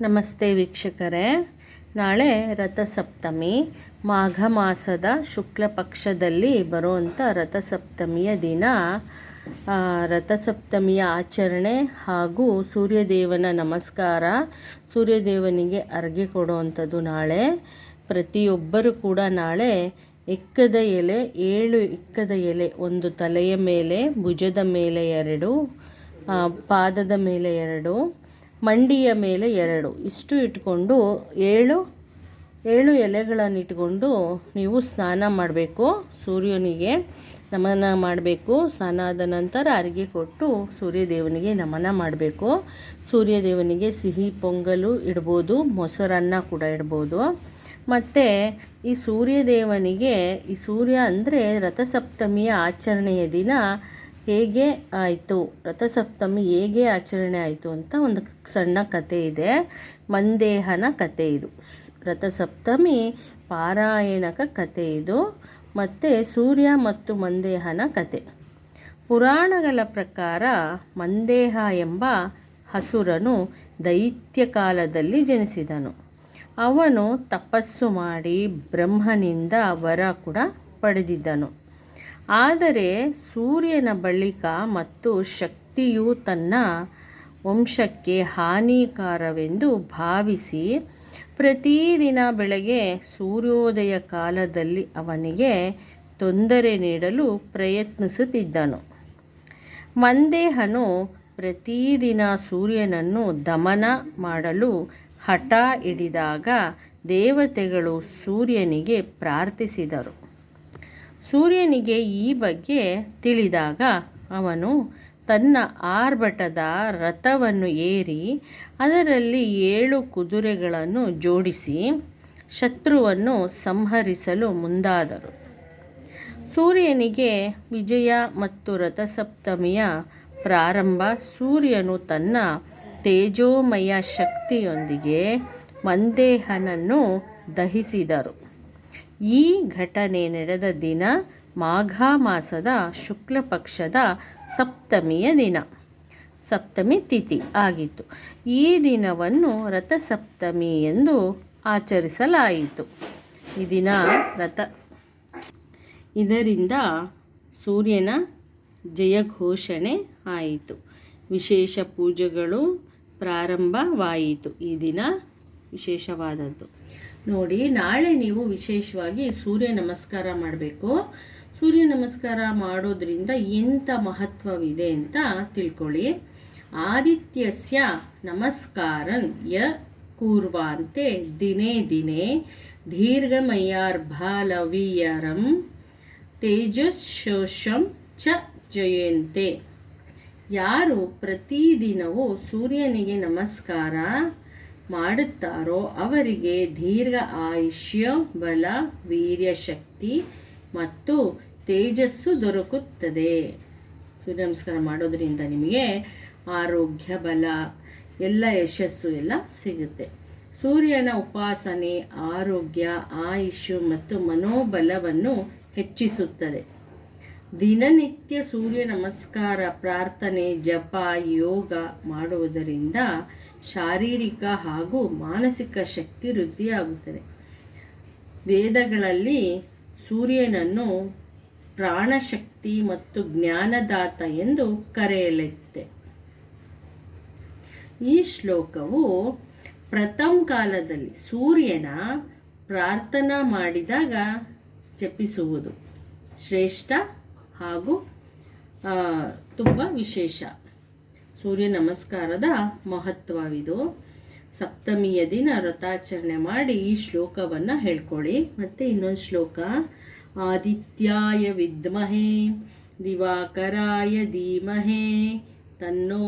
ನಮಸ್ತೆ ವೀಕ್ಷಕರೇ. ನಾಳೆ ರಥಸಪ್ತಮಿ, ಮಾಘ ಮಾಸದ ಶುಕ್ಲ ಪಕ್ಷದಲ್ಲಿ ಬರುವಂಥ ರಥಸಪ್ತಮಿಯ ದಿನ. ರಥಸಪ್ತಮಿಯ ಆಚರಣೆ ಹಾಗೂ ಸೂರ್ಯದೇವನ ನಮಸ್ಕಾರ, ಸೂರ್ಯದೇವನಿಗೆ ಅರ್ಗೆ ಕೊಡುವಂಥದ್ದು ನಾಳೆ. ಪ್ರತಿಯೊಬ್ಬರು ಕೂಡ ನಾಳೆ ಎಕ್ಕದ ಎಲೆ, ಏಳು ಇಕ್ಕದ ಎಲೆ, ಒಂದು ತಲೆಯ ಮೇಲೆ, ಭುಜದ ಮೇಲೆ ಎರಡು ಪಾದದ ಮೇಲೆ ಎರಡು. ಮಂಡಿಯ ಮೇಲೆ ಎರಡು. ಇಷ್ಟು ಇಟ್ಕೊಂಡು ಏಳು ಏಳು ಎಲೆಗಳನ್ನು ಇಟ್ಕೊಂಡು ನೀವು ಸ್ನಾನ ಮಾಡಬೇಕು ಸೂರ್ಯನಿಗೆ. ನಮನ ಮಾಡಬೇಕು. ಸ್ನಾನ ಆದ ನಂತರ ಅರಿಗೆ ಕೊಟ್ಟು ಸೂರ್ಯದೇವನಿಗೆ ನಮನ ಮಾಡಬೇಕು. ಸೂರ್ಯದೇವನಿಗೆ ಸಿಹಿ ಪೊಂಗಲು ಇಡ್ಬೋದು, ಮೊಸರನ್ನ ಕೂಡ ಇಡ್ಬೋದು. ಮತ್ತು ಈ ಸೂರ್ಯದೇವನಿಗೆ, ಈ ಸೂರ್ಯ ಅಂದರೆ ರಥಸಪ್ತಮಿಯ ಆಚರಣೆಯ ದಿನ ಹೇಗೆ ಆಯಿತು? ರಥಸಪ್ತಮಿ ಹೇಗೆ ಆಚರಣೆ ಆಯಿತು ಅಂತ ಒಂದು ಸಣ್ಣ ಕತೆ ಇದೆ. ಮಂದೇಹನ ಕತೆ ಇದು. ರಥಸಪ್ತಮಿ ಪಾರಾಯಣಕ ಕತೆ ಇದು. ಮತ್ತು ಸೂರ್ಯ ಮತ್ತು ಮಂದೇಹನ ಕತೆ. ಪುರಾಣಗಳ ಪ್ರಕಾರ ಮಂದೇಹ ಎಂಬ ಹಸುರನು ದೈತ್ಯ ಕಾಲದಲ್ಲಿ ಜನಿಸಿದನು. ಅವನು ತಪಸ್ಸು ಮಾಡಿ ಬ್ರಹ್ಮನಿಂದ ವರ ಕೂಡ ಪಡೆದಿದ್ದನು. ಆದರೆ ಸೂರ್ಯನ ಬಳಿಕ ಮತ್ತು ಶಕ್ತಿಯು ತನ್ನ ವಂಶಕ್ಕೆ ಹಾನಿಕಾರವೆಂದು ಭಾವಿಸಿ, ಪ್ರತಿದಿನ ಬೆಳಗ್ಗೆ ಸೂರ್ಯೋದಯ ಕಾಲದಲ್ಲಿ ಅವನಿಗೆ ತೊಂದರೆ ನೀಡಲು ಪ್ರಯತ್ನಿಸುತ್ತಿದ್ದನು. ಮಂದೇಹನು ಪ್ರತಿದಿನ ಸೂರ್ಯನನ್ನು ದಮನ ಮಾಡಲು ಹಠ ಹಿಡಿದಾಗ ದೇವತೆಗಳು ಸೂರ್ಯನಿಗೆ ಪ್ರಾರ್ಥಿಸಿದರು. ಸೂರ್ಯನಿಗೆ ಈ ಬಗ್ಗೆ ತಿಳಿದಾಗ ಅವನು ತನ್ನ ಆರ್ಭಟದ ರಥವನ್ನು ಏರಿ ಅದರಲ್ಲಿ ಏಳು ಕುದುರೆಗಳನ್ನು ಜೋಡಿಸಿ ಶತ್ರುವನ್ನು ಸಂಹರಿಸಲು ಮುಂದಾದರು. ಸೂರ್ಯನಿಗೆ ವಿಜಯ ಮತ್ತು ರಥಸಪ್ತಮಿಯ ಪ್ರಾರಂಭ ಸೂರ್ಯನು ತನ್ನ ತೇಜೋಮಯ ಶಕ್ತಿಯೊಂದಿಗೆ ಮಂದೇಹನನ್ನು ದಹಿಸಿದರು. ಈ ಘಟನೆ ನಡೆದ ದಿನ ಮಾಘ ಮಾಸದ ಶುಕ್ಲ ಪಕ್ಷದ ಸಪ್ತಮಿಯ ದಿನ. ಸಪ್ತಮಿ ತಿಥಿ ಆಗಿತ್ತು. ಈ ದಿನವನ್ನು ರಥಸಪ್ತಮಿ ಎಂದು ಆಚರಿಸಲಾಯಿತು. ಈ ದಿನ ರಥ, ಇದರಿಂದ ಸೂರ್ಯನ ಜಯ ಘೋಷಣೆ ಆಯಿತು. ವಿಶೇಷ ಪೂಜೆಗಳು ಪ್ರಾರಂಭವಾಯಿತು. ಈ ದಿನ ವಿಶೇಷವಾದದ್ದು. ನೋಡಿ, ನಾಳೆ ನೀವು ವಿಶೇಷವಾಗಿ ಸೂರ್ಯ ನಮಸ್ಕಾರ ಮಾಡಬೇಕು. ಸೂರ್ಯ ನಮಸ್ಕಾರ ಮಾಡೋದ್ರಿಂದ ಎಂಥ ಮಹತ್ವವಿದೆ ಅಂತ ತಿಳ್ಕೊಳ್ಳಿ. ಆದಿತ್ಯಸ್ಯ ನಮಸ್ಕಾರನ್ ಯ ಕೂರ್ವಾಂತೆ ದಿನೇ ದಿನೇ ದೀರ್ಘಮಯಾರ್ಭಾಲವೀಯರಂ ತೇಜಸ್ಶೋಷಂ ಚ ಜಯಂತೆ. ಯಾರು ಪ್ರತಿದಿನವೂ ಸೂರ್ಯನಿಗೆ ನಮಸ್ಕಾರ ಮಾಡುತ್ತಾರೋ ಅವರಿಗೆ ದೀರ್ಘ ಆಯುಷ್ಯ, ಬಲ ವೀರ್ಯ ಶಕ್ತಿ ಮತ್ತು ತೇಜಸ್ಸು ದೊರಕುತ್ತದೆ. ಸೂರ್ಯ ನಮಸ್ಕಾರ ಮಾಡೋದ್ರಿಂದ ನಿಮಗೆ ಆರೋಗ್ಯ, ಬಲ, ಎಲ್ಲ ಯಶಸ್ಸು ಎಲ್ಲ ಸಿಗುತ್ತೆ. ಸೂರ್ಯನ ಉಪಾಸನೆ ಆರೋಗ್ಯ, ಆಯುಷ್ಯ ಮತ್ತು ಮನೋಬಲವನ್ನು ಹೆಚ್ಚಿಸುತ್ತದೆ. ದಿನನಿತ್ಯ ಸೂರ್ಯ ನಮಸ್ಕಾರ, ಪ್ರಾರ್ಥನೆ, ಜಪ, ಯೋಗ ಮಾಡುವುದರಿಂದ ಶಾರೀರಿಕ ಹಾಗೂ ಮಾನಸಿಕ ಶಕ್ತಿ ವೃದ್ಧಿಯಾಗುತ್ತದೆ. ವೇದಗಳಲ್ಲಿ ಸೂರ್ಯನನ್ನು ಪ್ರಾಣಶಕ್ತಿ ಮತ್ತು ಜ್ಞಾನದಾತ ಎಂದು ಕರೆಯಲಿದೆ. ಈ ಶ್ಲೋಕವು ಪ್ರಥಮ ಕಾಲದಲ್ಲಿ ಸೂರ್ಯನ ಪ್ರಾರ್ಥನಾ ಮಾಡಿದಾಗ ಜಪಿಸುವುದು ಶ್ರೇಷ್ಠ ಹಾಗೂ ತುಂಬ ವಿಶೇಷ. ಸೂರ್ಯ ನಮಸ್ಕಾರದ ಮಹತ್ವವಿದು. ಸಪ್ತಮಿಯ ದಿನ ವ್ರತಾಚರಣೆ ಮಾಡಿ ಈ ಶ್ಲೋಕವನ್ನು ಹೇಳ್ಕೊಳ್ಳಿ. ಮತ್ತು ಇನ್ನೊಂದು ಶ್ಲೋಕ, ಆದಿತ್ಯಾಯ ವಿದ್ಮಹೇ, ದಿವಾಕರಾಯ ಧೀಮಹೇ, ತನ್ನೋ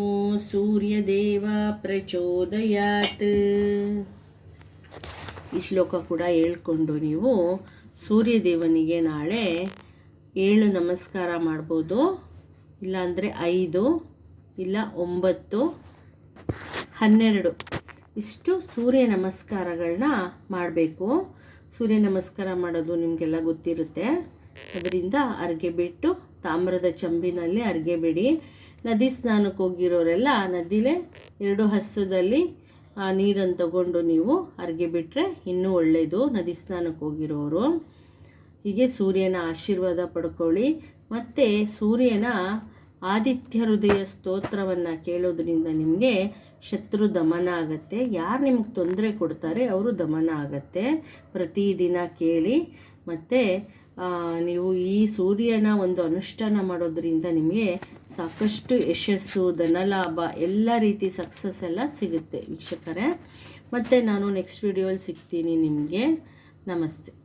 ಸೂರ್ಯದೇವ ಪ್ರಚೋದಯಾತ್. ಈ ಶ್ಲೋಕ ಕೂಡ ಹೇಳ್ಕೊಂಡು ನೀವು ಸೂರ್ಯದೇವನಿಗೆ ನಾಳೆ ಏಳು ನಮಸ್ಕಾರ ಮಾಡ್ಬೋದು, ಇಲ್ಲಾಂದರೆ ಐದು. ಇಲ್ಲ, ಒಂಬತ್ತು, ಹನ್ನೆರಡು. ಇಷ್ಟು ಸೂರ್ಯ ನಮಸ್ಕಾರಗಳನ್ನ ಮಾಡಬೇಕು. ಸೂರ್ಯ ನಮಸ್ಕಾರ ಮಾಡೋದು ನಿಮಗೆಲ್ಲ ಗೊತ್ತಿರುತ್ತೆ. ಅದರಿಂದ ಅರ್ಗೆ ಬಿಟ್ಟು ತಾಮ್ರದ ಚಂಬಿನಲ್ಲಿ ಅರ್ಗೆ ಬಿಡಿ. ನದಿ ಸ್ನಾನಕ್ಕೆ ಹೋಗಿರೋರೆಲ್ಲ ನದಿಲೇ ಎರಡು ಹಸ್ತದಲ್ಲಿ ಆ, ನೀರನ್ನು ತಗೊಂಡು ನೀವು ಅರ್ಗೆ ಬಿಟ್ಟರೆ ಇನ್ನೂ ಒಳ್ಳೆಯದು ನದಿ ಸ್ನಾನಕ್ಕೆ ಹೋಗಿರೋರು. ಹೀಗೆ ಸೂರ್ಯನ ಆಶೀರ್ವಾದ ಪಡ್ಕೊಳ್ಳಿ. ಮತ್ತು ಸೂರ್ಯನ ಆದಿತ್ಯ ಹೃದಯ ಸ್ತೋತ್ರವನ್ನು ಕೇಳೋದ್ರಿಂದ ನಿಮಗೆ ಶತ್ರು ದಮನ ಆಗತ್ತೆ. ಯಾರು ನಿಮ್ಗೆ ತೊಂದರೆ ಕೊಡ್ತಾರೆ ಅವರು ದಮನ ಆಗತ್ತೆ. ಪ್ರತಿದಿನ ಕೇಳಿ ಮತ್ತು ನೀವು ಈ ಸೂರ್ಯನ ಒಂದು ಅನುಷ್ಠಾನ ಮಾಡೋದ್ರಿಂದ ನಿಮಗೆ ಸಾಕಷ್ಟು ಯಶಸ್ಸು, ಧನಲಾಭ, ಎಲ್ಲ ರೀತಿ ಸಕ್ಸಸ್ ಎಲ್ಲ ಸಿಗುತ್ತೆ ವೀಕ್ಷಕರೇ. ಮತ್ತು ನಾನು ನೆಕ್ಸ್ಟ್ ವಿಡಿಯೋಲಿ ಸಿಗ್ತೀನಿ ನಿಮಗೆ. ನಮಸ್ತೆ.